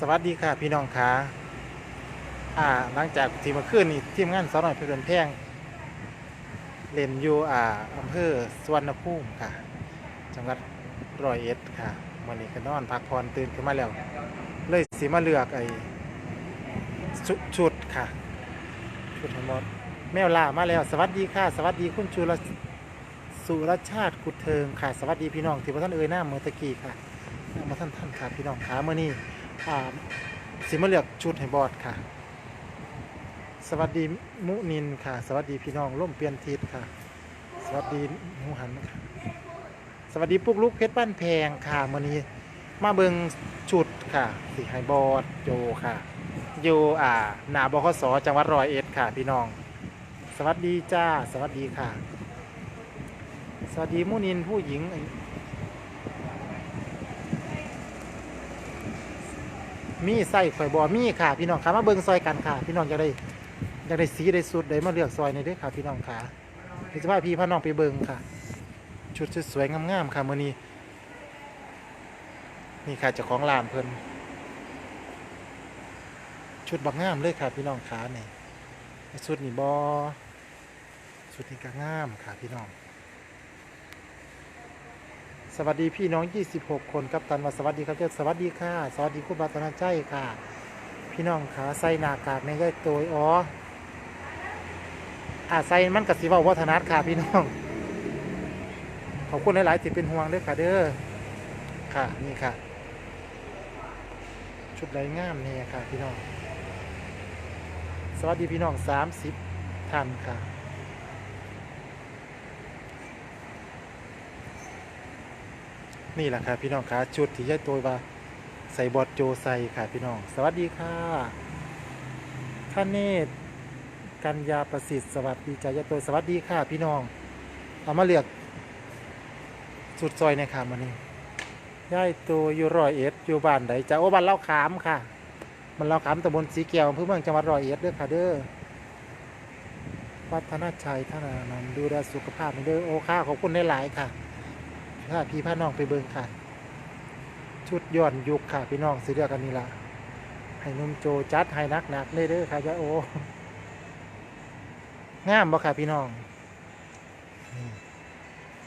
สวัสดีค่ะพี่น้องค่ะอ่าหลังจากที่มื่อคืนนี้ทีมงานสาวน้อยเพลินแพงเล่นอยู่อ่าอำเภอสวรรณภูมิค่ะ จังหวัดร้อยเอ็ดค่ะวันนี้ก็นอนพักผ่อนตื่นขึ้นมาแล้ว เลยสิมาเลือกไอ้ชุดชุดค่ะ ชุดทั้งหมดแมวล่ามาแล้ว สวัสดีค่ะ สวัสดีคุณชูรสุรชาติกุดเทิงค่ะ สวัสดีพี่น้องที่พระท่านเอ่ยหน้าเมื่อตะกี้ค่ะมาท่านท่านค่ะพี่น้องขาเมื่อนี้อ่ สิมาเลือกชุดให้บอดค่ะ สวัสดีมุนินค่ะ สวัสดีพี่น้องร่มเปลี่ยนทิศค่ะ สวัสดีมูหันค่ะสวัสดีปุกลุกเพชรบ้านแพงค่ะเมื่อนี้มาเบิงชุดค่ะสิให้บอดโจค่ะอยู่อ่าหนาบคสจังหวัดร้อยเอ็ดค่ะ พี่น้อง สวัสดีจ้า สวัสดีค่ะ สวัสดีมุนินผู้หญิง มีไส้ข่อยบอมีค่ะ พี่น้องค่ะมาเบิ่งซอยกันค่ะ พี่น้องอยากได้อยากได้สีได้สุดได้มาเลือกซอยในเด้อค่ะ พี่น้องค่ะพี่จะพาพี่พาน้องไปเบิ่งค่ะ ชุดสวยๆงามๆค่ะมื้อนี้นี่ค่ะเจ้าของร้านเพิ่นชุดบักงามเลยค่ะ พี่น้องขาเนี่ยชุดนี่บอชุดนี้ก็งามค่ะพี่น้อง สวัสดีพี่น้อง 26 คนครับตันมาสวัสดีครับเจ้าสวัสดีค่ะ สวัสดีคุณบาตนาใจค่ะ พี่น้องขาใส่หน้ากากในก็ตัวอ๋ออาใส่มันกับสีว่าวัฒนัดค่ะพี่น้อง ขอบคุณหลายๆที่เป็นห่วงด้วยค่ะเด้อค่ะนี่ค่ะ ชุดไรงามเนี่ยค่ะพี่น้อง สวัสดีพี่น้อง 30ท่านค่ะ นี่แหละค่ะพี่น้องค่ะชุดที่ยายตัวว่า ใส่บอดโจใส่ค่ะพี่น้อง สวัสดีค่ะท่านเนตรกัญญาประสิทธิ์สวัสดีจ้ายายตัวสวัสดีค่ะพี่น้องเอามาเลือกสุดซอยในค่ะมันนี้ยายตัวอยู่ร้อยเอ็ดอยู่บ้านใดจ้าโอ้บ้านเล่าขามค่ะ มันเล่าขามตำบลสีแก้วอำเภอเมืองจังหวัดร้อยเอ็ดเด้อค่ะเด้อวัฒนชัยท่านานนดูแลสุขภาพเด้อโอ้ค่ะขอบคุณหลายๆค่ะ ถ้าพี่พาน้องไปเบิ่งค่ะ ชุดย้อนยุคค่ะพี่น้องสิเลือกกันนี่ละให้นุ่มโจจัดให้นักหนักเลยเด้อค่ะจ้าโองามบ่ค่ะพี่น้อง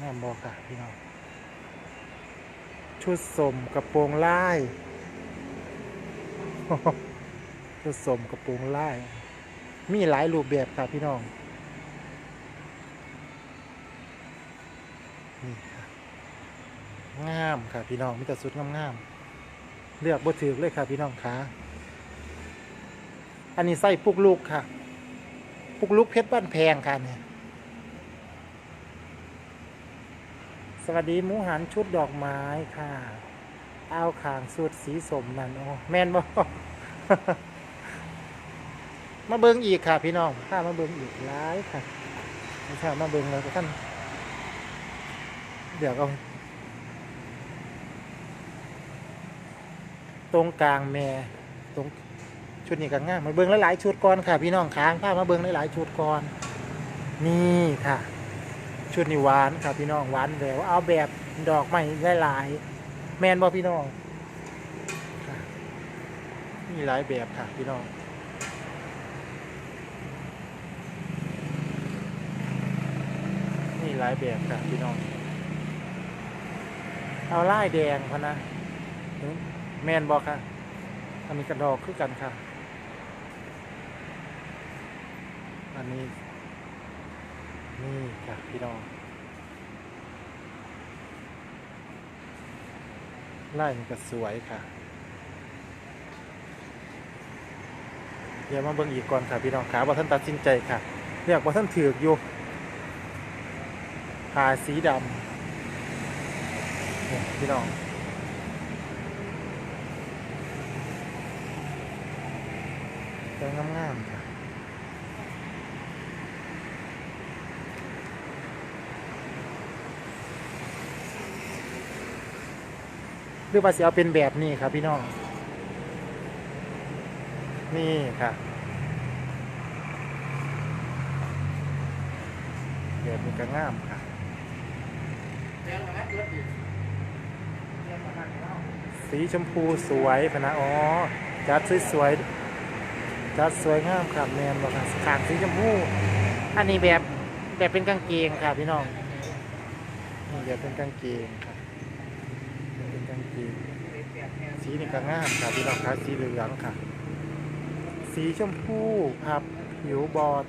งามบ่ค่ะพี่น้อง ชุดสมกระโปรงลายชุดสมกระโปรงลาย มีหลายรูปแบบค่ะพี่น้องนี่ งามค่ะพี่น้องมีแต่สุดงามๆเลือกบ่ถือเลยค่ะพี่น้องคะอันนี้ไส้ปุกลูกค่ะ ปุกลูกเพชรบ้านแพงค่ะเนี่ยสวัสดีหมูหันชุดดอกไม้ค่ะเอาขางสุดสีสมนั่นโอ้แม่นบ่มาเบิ้งอีกค่ะพี่น้องข้ามาเบิ้งอีกหลายค่ะไม่ใช่มาเบิ้งเลยท่านเดี๋ยวเอา ตรงกลางแม่ตรงชุดนี้ก็ง่ายมาเบิ้งหลายๆชุดก่อนค่ะ พี่น้องค้างผ้ามาเบิ้งหลายๆชุดก่อนนี่ค่ะ ชุดนี้หวานค่ะพี่น้องหวานแล้วเอาแบบดอกไม้หลายๆแมนบอพี่น้องค่ะมีหลายแบบค่ะพี่น้องนี่หลายแบบค่ะพี่น้อง เอาลายแดงพะนะ แมนบอกค่ะอันนี้กระดอกคือกันค่ะ อันนี้ นี่ค่ะพี่น้องไล่มันก็สวยค่ะ เดี๋ยวมาเบิ่งอีกก่อนค่ะพี่น้องขาว่าท่านตัดสินใจค่ะเรียกว่าท่านถือกอยู่ผาสีดำพี่น้อง สวยงามๆค่ะหรือว่าสิเอาเป็นแบบนี้ครับพี่น้อง นี่ค่ะ แบบนี้ก็งามค่ะสีชมพูสวยพนะอ๋อจัดสวยๆ จัดสวยงามครับแมนบอกค่ะขางสีชมพูอันนี้แบบแบบเป็นกางเกงค่ะพี่น้องนี่แบบเป็นกางเกงครับเป็นกางเกงสีนี่ก็งามค่ะพี่น้องครับสีเหลืองค่ะ สีชมพูครับผิวบอด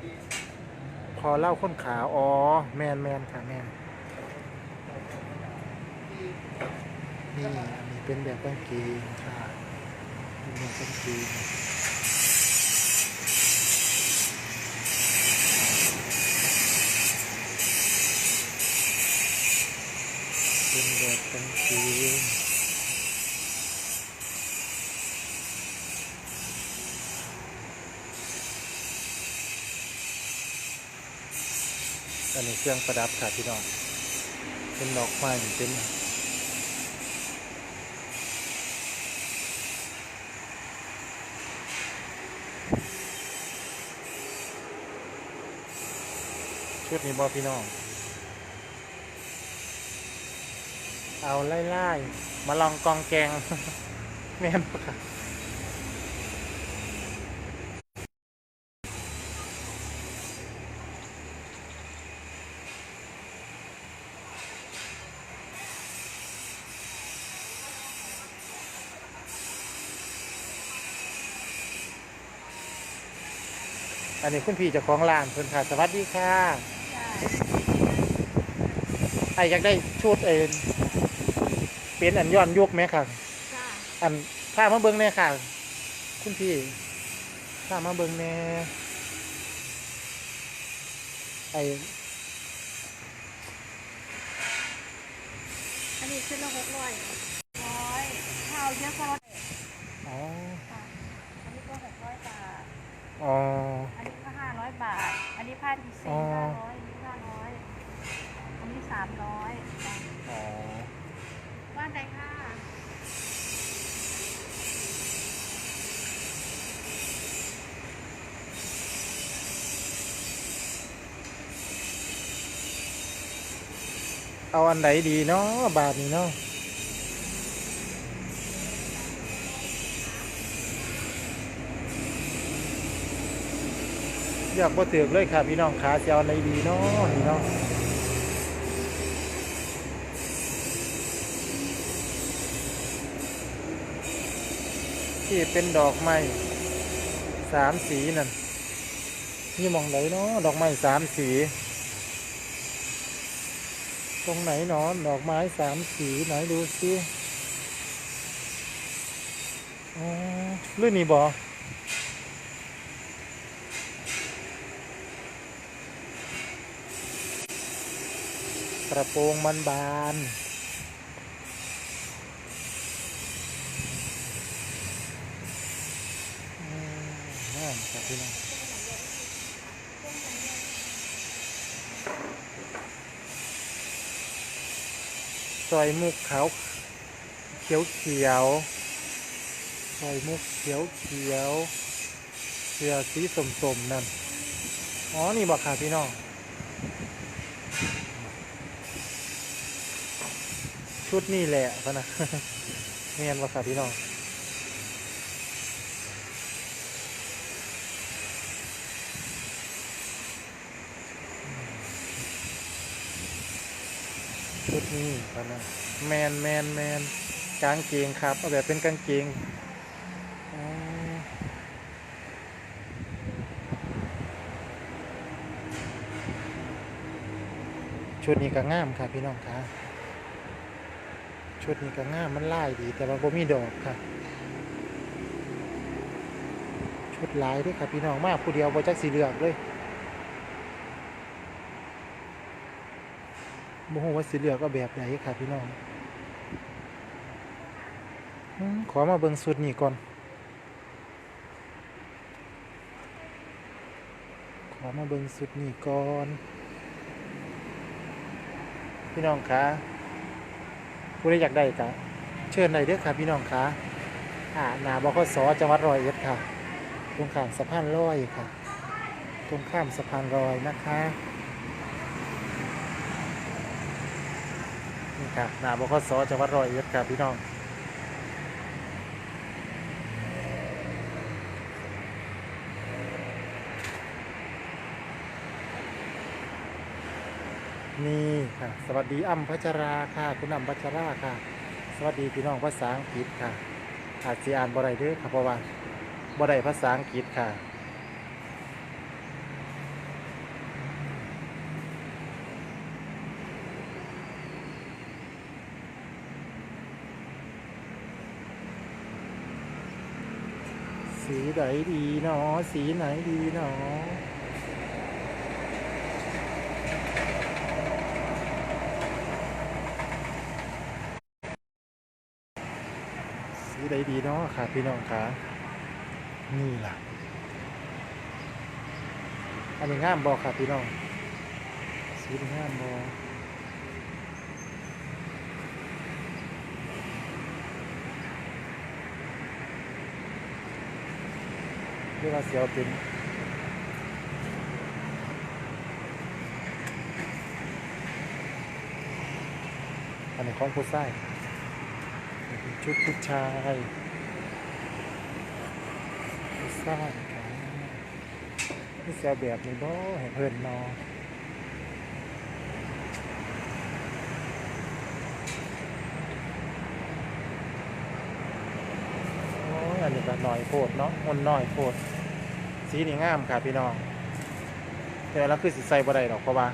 พอเล่าค้นขาวอ๋อแมนแมนค่ะแมนนี่นี่เป็นแบบกางเกงค่ะเป็นแบบกางเกง เป็นแบบกางเกงอันนี้เครื่องประดับค่ะพี่น้อง เป็นดอกไม้เป็นชุดนี้บอพี่น้อง เอาไล่ไล่ๆมาลองกองแกงแม่นปะค่ะอันนี้คุณพี่เจ้าของร้านเพิ่นค่ะ สวัสดีค่ะไออยากได้ชุดเอ็น เป็นอันย้อนยุคไหมค่ะ จ้าอันผ้ามาเบิ้งแน่ค่ะ คุณพี่ผ้ามาเบิ้งแน่ไออันนี้ขึ้นละหกร้อยร้อยข้าวเยอะก็ลดอ๋อค่ะ อันนี้ก็หกร้อยบาท อ๋อ อันนี้ก็ห้าร้อยบาท อันนี้ผ้าดีเซอ๋ลอห้าร้อยอันนี้ห้าร้อยอันนี้สามร้อย อ๋อ บ้านใดค่ะ เอาอันไหนดีเนาะบาทนี้เนาะอยากบ่เถือกเลยค่ะพี่น้องขาจะเอาอันไหนดีเนาะนี่เนาะที่เป็นดอกไม้สามสีนั่นนี่มองไหนเนาะดอกไม้สามสี ตรงไหนเนาะดอกไม้สามสีไหนดูสิอ๋อเรื่องนี้บอกระโปรงมันบานๆ อืมน่าครับพี่น้อง ซอยมุกขาวเขียวเขียวซอยมุกเขียวเขียวเสือสีสมสมนั่นอ๋อนี่บอกค่ะพี่น้องชุดนี่แหละพะนะเมียนบอกค่ะพี่น้อง นี้ตอนนั้แมนแมนแมนกางเกงครับ เอาแบบเป็นกางเกงชุดนี้ก็งามครับพี่น้องครับชุดนี้ก็งามมันลายดี แต่ว่าบ่มีดอกครับชุดลายด้วยครับพี่น้องมากผู้เดียวบ่จักสีเหลือกเลย โมโหว่าสีเหลือก็แบบไหนครับพี่น้องขอมาเบิ่งสุดนี่ก่อน ขอมาเบิ่งสุดนี่ก่อน พี่น้องคะผู้ใดอยากได้กะเชิญได้เด้อค่ะพี่น้องคะอ่าหนาบกสจังหวัดร้อยเอ็ดค่ะ ตรงข้ามสะพานลอยค่ะ ตรงข้ามสะพานลอยนะคะี่ครับนาบกสจังหวัดร้อยเอ็ดครับพี่น้องนี่ค่ะ สวัสดีอ้ำพัชราค่ะ คุณอ้ำพัชราค่ะ สวัสดีพี่น้องภาษาอังกฤษค่ะอาจจะอ่านบ่ได้ด้วยค่ะเพราะว่าบ่ได้ภาษาอังกฤษค่ะ สีไหนดีเนาะสีไหนดีเนาะสีไหนดีเนาะค่ะพี่น้องค่ะนี่ล่ะ อันนี้งามบอกค่ะพี่น้องสีนี้งามบอก เรียกว่าเสียวตินอันนี้ของผู้ชายชุดผู้ชายผู้ชายนี่เสียแบบนี้บ่เห็นเพื่อนนอโอันนี้ก็หน่อยโพดเนาะมันน้อยโพดสีนี่งามค่ะพี่น้อง แต่เราคือสิใส่บ่ได้ดอกเพราะว่า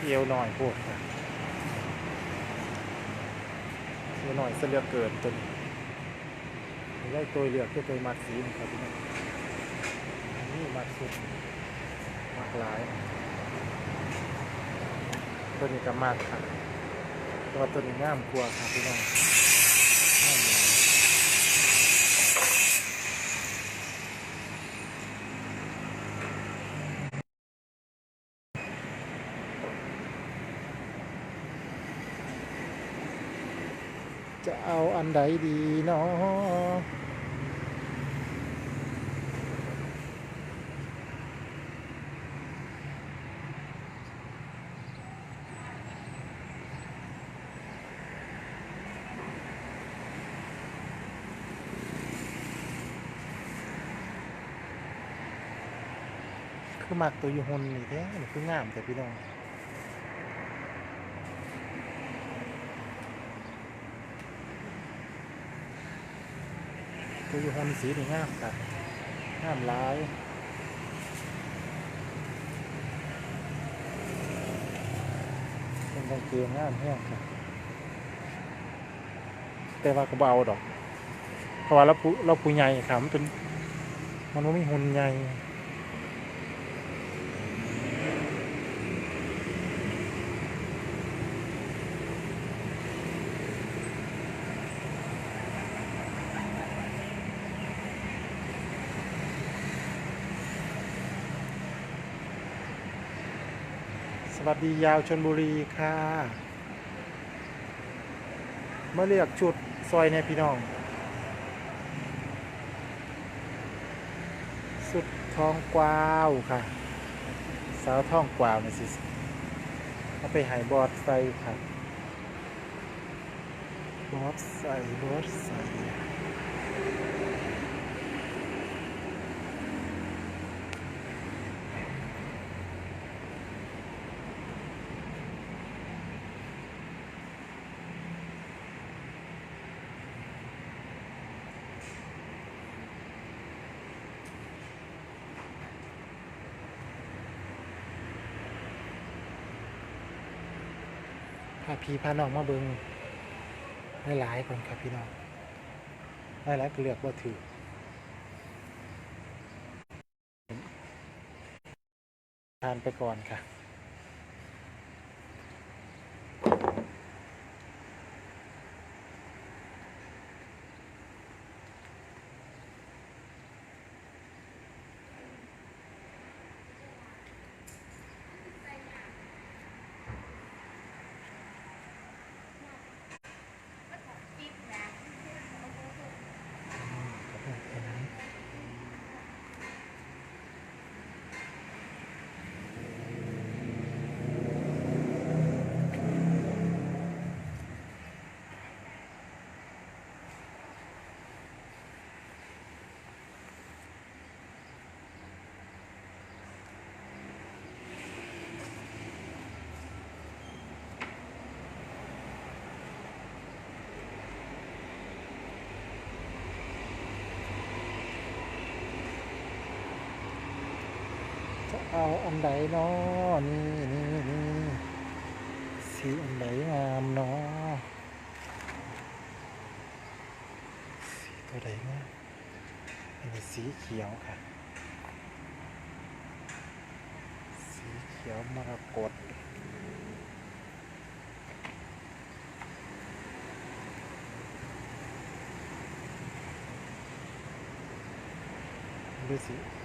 เอวหน่อยโพดค่ะเอวหน่อยเสียเลือกเกินตัวนี้ได้ตัวเหลือกคือตัวมัดสีนี่ครับพี่น้องนี่มัดสุดมักหลาย ตัวนี้ก็มัดค่ะตัวตัวนี้งามกว่าค่ะพี่น้องามหลาย จะ เอาอันใดดีเนาะคือมักตัวอยู่หุ่นนี่แท้นี่คืองามแต่พี่น้อง ตัวอยู่หนสีนี่งามครับงามหลายเป็นกางเกงงามแห้งครับแต่ว่าก็เบาดอก เพราะว่าเราผู้เราผู้ใหญ่ครับมันเป็นมันไม่หุ่นใหญ่ สวัสดียาวชนบุรีค่ะมาเลือกชุดซอยในพี่น้องสุดทองกวาวค่ะ สาวทองกวาวนะสิเอาไปหายบอดใส่ค่ะบอดใส่บอดใส่าพี่พาน้องมาเบิงหลายๆคนครับพี่น้องหลายๆก็เลือกว่าถือทานไปก่อนค่ะ เอาอันใดเนาะนี่นี่นี่สีอันใดงามเนาะสีตัวใดงามอันนี้สีเขียวค่ะ สีเขียวมรกตดูสิ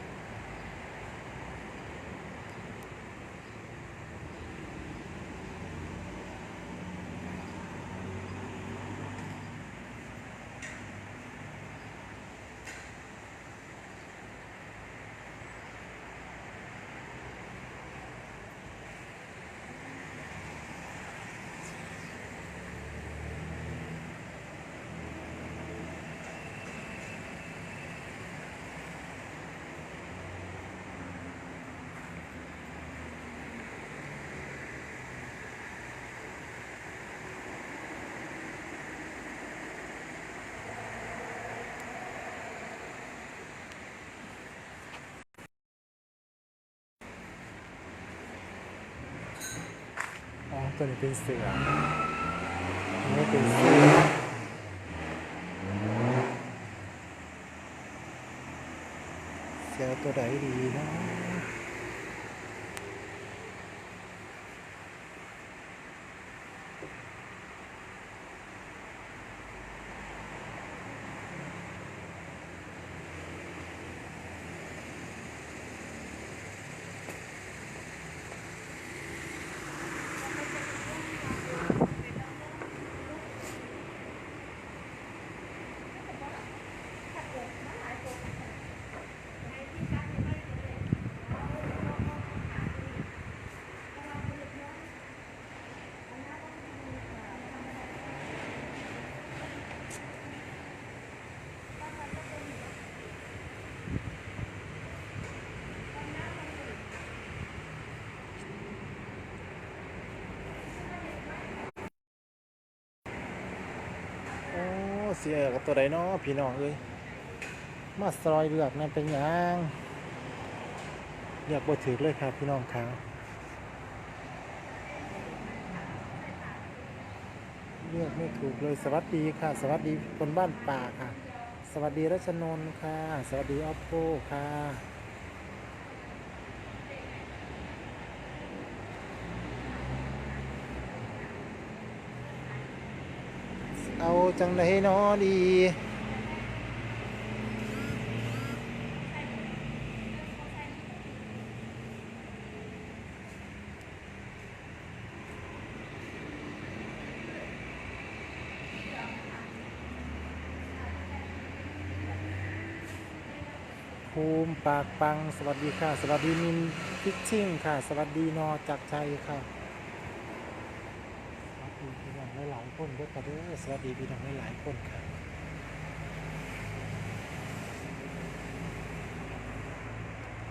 อ๋อตัวนี้เป็นเสืออันนี้เป็นเสือเสือตัวใดดีนะโอ้เสียกับตัวใดเนาะพี่น้องเอ้ยมาซอยเลือกนั่นเป็นยังเลือกบ่ถือเลยครับพี่น้องครับเลือกไม่ถูกเลยสวัสดีค่ะ สวัสดีคนบ้านป่าค่ะ สวัสดีรัชนนท์ค่ะ สวัสดีออฟโฟค่ะ เอาจังไดเนาะดีภูมิปากปัง สวัสดีค่ะ สวัสดีมินฟิชชิ่งค่ะ สวัสดีนอจากชัยค่ะ สวัสดีพี่น้องหลายๆ คนด้วยค่ะเด้อสวัสดีพี่น้องหลายๆคนค่ะ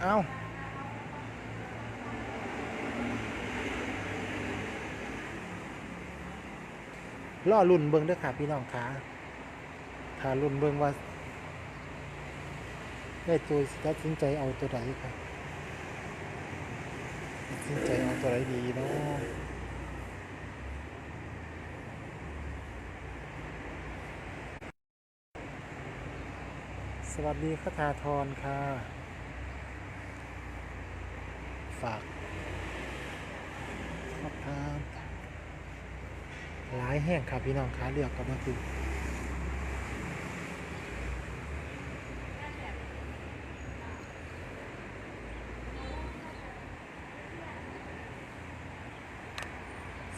เอาล่อรุ่นเบิงด้วยค่ะพี่น้องค่ะถ้ารุ่นเบิงว่า ได้ตัวตัดสินใจเอาตัวไหนค่ะตัดสินใจเอาตัวไหนดีเนาะ สวัสดีคทาทรค่ะ ฝากขอบทานหลายแห่งค่ะพี่น้องค้าเลือกกันมาคือ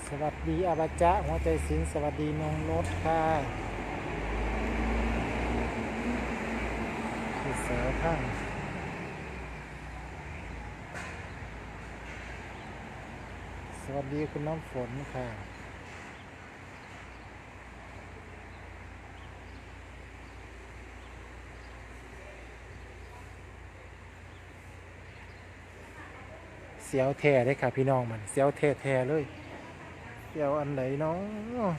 สวัสดีอาบาจะหัวใจสินสวัสดีนงรถค่ะ คือ เสือข้างสวัสดีคุณน้ำฝนค่ะเสียวแท้ได้ค่ะพี่น้องมันเสียวแท้แท้เลยเสียวอันไหนเนาะ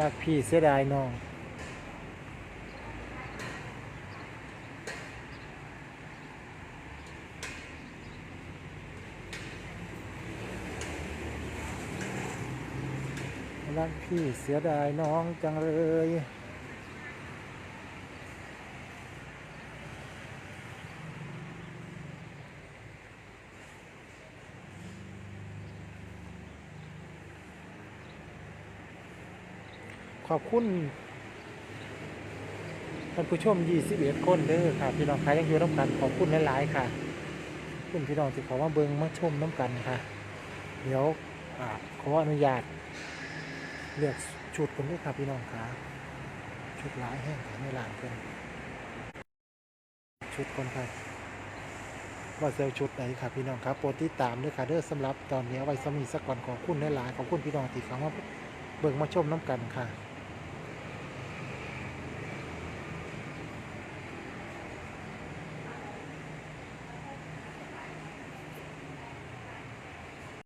รักพี่เสียดายน้องรักพี่เสียดายน้องจังเลย ขอบคุณท่านผู้ชม21คนเด้อค่ะ พี่น้องใครยังอยู่น้ำกันขอบคุณหลายๆค่ะคุณพี่น้องที่ขามาเบิงมาชมน้ำกันค่ะ เดี๋ยวอขออนุญาต เลือกชุดคนด้วยค่ะพี่น้องค่ะชุดหลายแห้งค่ะในร้านเพิ่นชุดคนค่ะว่าเซลชุดไหนค่ะพี่น้องครับโปรดติดตามด้วยค่ะเด้อสำหรับตอนนี้ไว้สมีสักก่อนขอบคุณหลายๆขอบคุณพี่น้องที่เขามาเบิ่งมาชมน้ำกันค่ะ